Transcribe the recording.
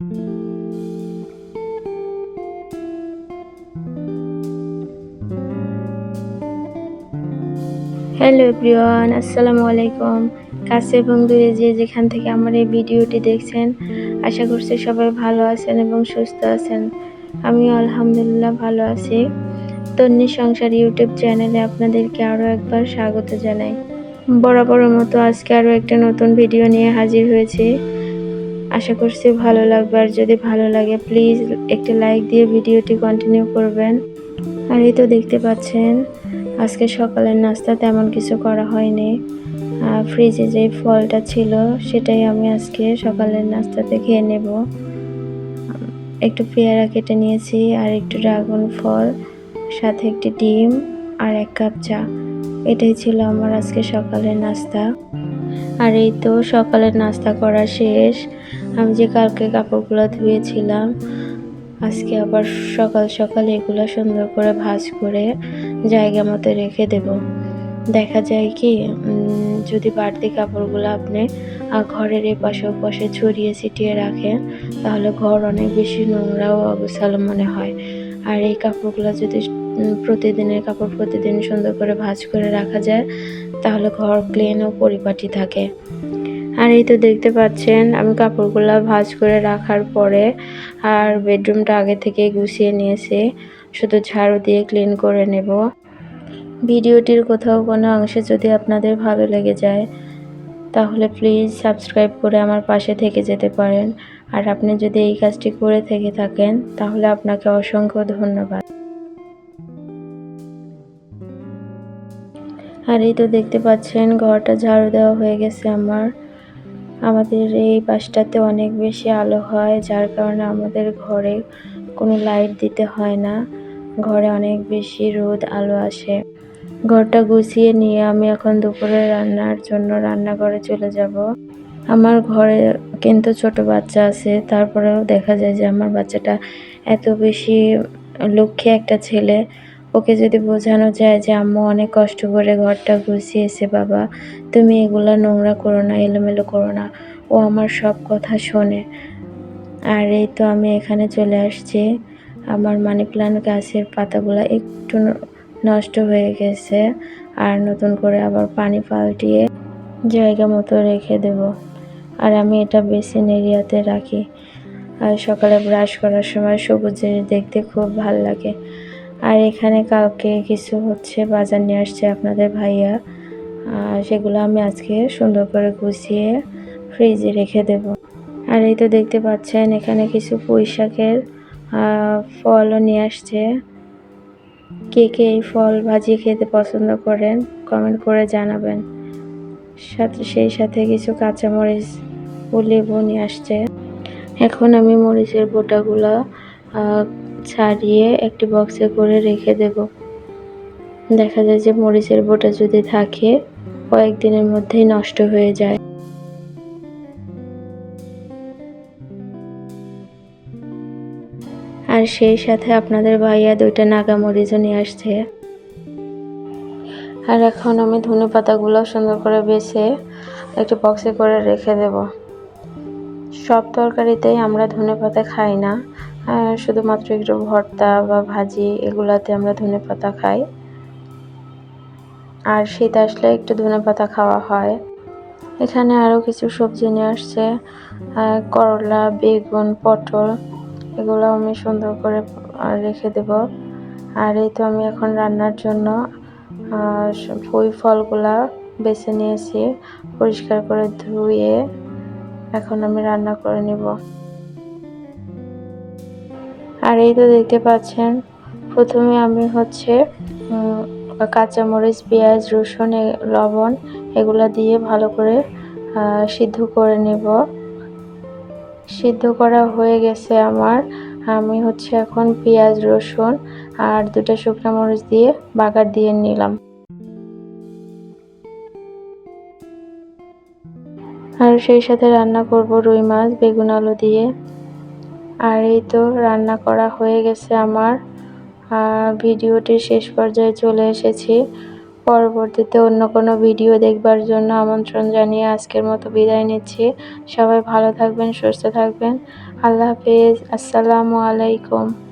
Hello everyone আসসালামু আলাইকুম কাছে এবং দূরে যে যেখান থেকে আমার এই ভিডিওটি দেখছেন, আশা করছি সবাই ভালো আছেন এবং সুস্থ আছেন। আমি আলহামদুলিল্লাহ ভালো আছি। তন্নি সংসার ইউটিউব চ্যানেলে আপনাদেরকে আরও একবার স্বাগত জানাই। বরাবরের মতো আজকে আরও একটা নতুন ভিডিও নিয়ে হাজির হয়েছি। আশা করছি ভালো লাগবে। আর যদি ভালো লাগে প্লিজ একটি লাইক দিয়ে ভিডিওটি কন্টিনিউ করবেন। আর এই তো দেখতে পাচ্ছেন, আজকে সকালের নাস্তা তেমন কিছু করা হয়নি। ফ্রিজে যে ফলটা ছিল, সেটাই আমি আজকে সকালের নাস্তাতে খেয়ে নেব। একটু পেয়ারা কেটে নিয়েছি, আর একটু ড্রাগন ফল, সাথে একটি ডিম, আর এক কাপ চা। এটাই ছিল আমার আজকে সকালের নাস্তা। আর এই তো সকালের নাস্তা করা শেষ। আমি যে কালকে কাপড়গুলো ধুয়েছিলাম, আজকে আবার সকাল সকাল এগুলো সুন্দর করে ভাঁজ করে জায়গা মতো রেখে দেব। দেখা যায় কি যদি বাড়তি কাপড়গুলো আপনি ঘরের এই পাশে পাশে ছড়িয়ে ছিটিয়ে রাখেন, তাহলে ঘর অনেক বেশি নোংরা ও অগোছালো মনে হয়। আর এই কাপড়গুলো যদি প্রতিদিনের কাপড় প্রতিদিন সুন্দর করে ভাঁজ করে রাখা যায়, তাহলে ঘর ক্লিন ও পরিপাটি থাকে। আর এই তো দেখতে পাচ্ছেন, আমি কাপড়গুলো ভাঁজ করে রাখার পরে আর বেডরুমটা আগে থেকে গুছিয়ে নিয়েছি, শুধু ঝাড়ু দিয়ে ক্লিন করে নেব। ভিডিওটির কোথাও কোনো অংশে যদি আপনাদের ভালো লেগে যায়, তাহলে প্লিজ সাবস্ক্রাইব করে আমার পাশে থেকে যেতে পারেন। আর আপনি যদি এই কাজটি করে থেকে থাকেন, তাহলে আপনাকে অসংখ্য ধন্যবাদ। আর এই তো দেখতে পাচ্ছেন, ঘরটা ঝাড়ু দেওয়া হয়ে গেছে আমার। আমাদের এই পাশটাতে অনেক বেশি আলো হয়, যার কারণে আমাদের ঘরে কোনো লাইট দিতে হয় না। ঘরে অনেক বেশি রোদ, আলো আসে। ঘরটা গুছিয়ে নিয়ে আমি এখন দুপুরে রান্নার জন্য রান্নাঘরে চলে যাব। আমার ঘরে কিন্তু ছোট বাচ্চা আছে, তারপরেও দেখা যায় যে আমার বাচ্চাটা এত বেশি লক্ষ্মী একটা ছেলে। ওকে যদি বোঝানো যায় যে আম্মু অনেক কষ্ট করে ঘরটা গুছিয়েছে, বাবা, তুমি এগুলো নোংরা করো না, এলোমেলো করো না। ও আমার সব কথা শোনে। আর এই তো আমি এখানে চলে আসছি। আমার মানি প্ল্যান্ট গাছের পাতাগুলো একটু নষ্ট হয়ে গেছে। আর নতুন করে আবার পানি পাল্টিয়ে জায়গা মতো রেখে দেব। আর আমি এটা বেসিন এরিয়াতে রাখি। আর সকালে ব্রাশ করার সময় সবুজ দেখতে খুব ভালো লাগে। আর এখানে কালকে কিছু হচ্ছে, বাজার নিয়ে আসছে আপনাদের ভাইয়া। সেগুলো আমি আজকে সুন্দর করে গুছিয়ে ফ্রিজে রেখে দেব। আর এই তো দেখতে পাচ্ছেন, এখানে কিছু পুঁই শাকের ফলও নিয়ে আসছে। কে কে এই ফল ভাজিয়ে খেতে পছন্দ করেন কমেন্ট করে জানাবেন। সাথে, সেই সাথে কিছু কাঁচামরিচ ও লেবু নিয়ে আসছে। এখন আমি মরিচের বোটাগুলো ছাড়িয়ে একটি বক্সে করে রেখে দেব। দেখা যায় যে মরিচের বোটা যদি থাকে, কয়েকদিনের মধ্যেই নষ্ট হয়ে যায়। আর সেই সাথে আপনাদের ভাইয়া দুইটা নাগা মরিচও নিয়ে আসছে। আর এখন আমি ধনে পাতাগুলো সুন্দর করে বেছে একটি বক্সে করে রেখে দেব। সব তরকারিতেই আমরা ধনে পাতা খাই না। শুধুমাত্র একটু ভর্তা বা ভাজি এগুলাতে আমরা ধনে পাতা খাই। আর শীত আসলে একটু ধনে পাতা খাওয়া হয়। এখানে আরও কিছু সবজি নিয়ে আসছে। করলা, বেগুন, পটল এগুলো আমি সুন্দর করে রেখে দেব। আর এই তো আমি এখন রান্নার জন্য ওই ফলগুলা বেছে নিয়েছি। পরিষ্কার করে ধুয়ে এখন আমি রান্না করে নিব। আর এই তো দেখতে পাচ্ছেন, প্রথমে আমি হচ্ছে কাঁচামরিচ, পেঁয়াজ, রসুন লবণ এগুলা দিয়ে ভালো করে সিদ্ধ করে নেব। সিদ্ধ করা হয়ে গেছে আমার। আমি হচ্ছে এখন পেঁয়াজ, রসুন আর দুটো শুকনো মরিচ দিয়ে বাগার দিয়ে নিলাম। আর সেই সাথে রান্না করব রুই মাছ, বেগুন, আলু দিয়ে। আর এই তো রান্না করা হয়ে গেছে আমার। আর ভিডিওটির শেষ পর্যায়ে চলে এসেছি। পরবর্তীতে অন্য কোনো ভিডিও দেখবার জন্য আমন্ত্রণ জানিয়ে আজকের মতো বিদায় নিচ্ছি। সবাই ভালো থাকবেন, সুস্থ থাকবেন। আল্লাহ হাফেজ। আসসালামু আলাইকুম।